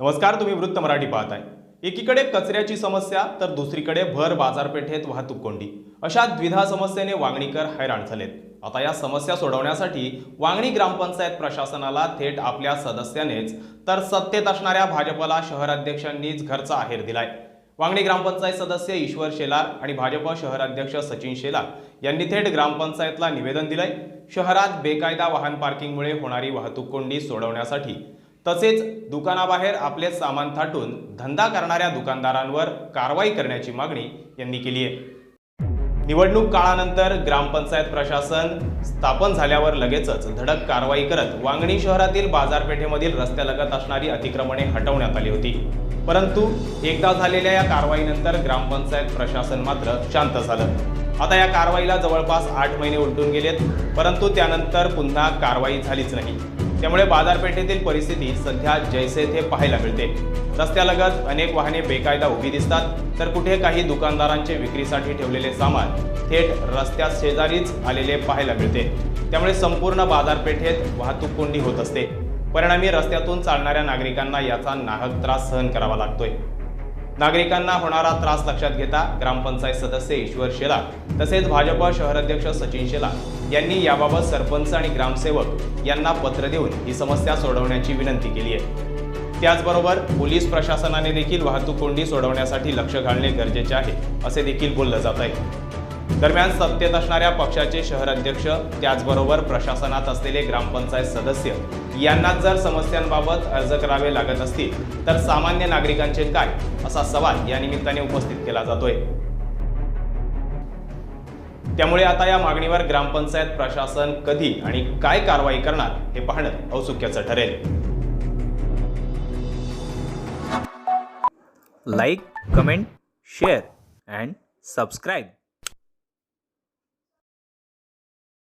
नमस्कार तुम्ही वृत्त मराठी पाहताय. एकीकडे कचऱ्याची समस्या तर दुसरीकडे भर बाजारपेठेत वाहतूक कोंडी. अशा द्विधा समस्येने वांगणीकर हैराण झालेत. आता या समस्या सोडवण्यासाठी वांगणी ग्रामपंचायत प्रशासनाला थेट आपल्या सदस्यानेच तर सत्तेत असणाऱ्या भाजपला शहराध्यक्षांनीच घरचा आहेर दिलाय. वांगणी ग्रामपंचायत सदस्य ईश्वर शेलार आणि भाजप शहराध्यक्ष सचिन शेलार यांनी थेट ग्रामपंचायतला निवेदन दिलंय. शहरात बेकायदा वाहन पार्किंगमुळे होणारी वाहतूक कोंडी सोडवण्यासाठी तसेच दुकानाबाहेर आपले सामान थाटून धंदा करणाऱ्या दुकानदारांवर कारवाई करण्याची मागणी यांनी केली आहे. निवडणूक काळानंतर ग्रामपंचायत प्रशासन स्थापन झाल्यावर लगेचच धडक कारवाई करत वांगणी शहरातील बाजारपेठेमधील रस्त्यालगत असणारी अतिक्रमणे हटवण्यात आली होती. परंतु एकदा झालेल्या या कारवाईनंतर ग्रामपंचायत प्रशासन मात्र शांत झालं. आता या कारवाईला जवळपास आठ महिने उलटून गेलेत परंतु त्यानंतर पुन्हा कारवाई झालीच नाही. त्यामुळे बाजारपेठेतील परिस्थिती सध्या जैसे थे पाहायला मिळते. रस्त्यालगत अनेक वाहने बेकायदा उभी दिसतात तर कुठे काही दुकानदारांचे विक्रीसाठी ठेवलेले सामान थेट रस्त्या शेजारीच आलेले पाहायला मिळते. त्यामुळे संपूर्ण बाजारपेठेत वाहतूक कोंडी होत असते. परिणामी रस्त्यातून चालणाऱ्या नागरिकांना याचा नाहक त्रास सहन करावा लागतोय. नागरिकांना होणारा त्रास लक्षात घेता ग्रामपंचायत सदस्य ईश्वर शेलार तसेच भाजप शहराध्यक्ष सचिन शेलार यांनी याबाबत सरपंच आणि ग्रामसेवक यांना पत्र देऊन ही समस्या सोडवण्याची विनंती केली आहे. त्याचबरोबर पोलीस प्रशासनाने देखील वाहतूक कोंडी सोडवण्यासाठी लक्ष घालणे गरजेचे आहे असे देखील बोललं जात आहे. दरम्यान सत्तेत असणाऱ्या पक्षाचे शहराध्यक्ष त्याचबरोबर प्रशासनात असलेले ग्रामपंचायत सदस्य यांना जर समस्यांबाबत अर्ज करावे लागत असतील तर सामान्य नागरिकांचे काय? असा सवाल या निमित्ताने उपस्थित केला जातोय. त्यामुळे आता या मागणीवर ग्रामपंचायत प्रशासन कधी आणि काय कारवाई करणार हे पाहणं औत्सुक्याचं ठरेल. Like comment share and subscribe.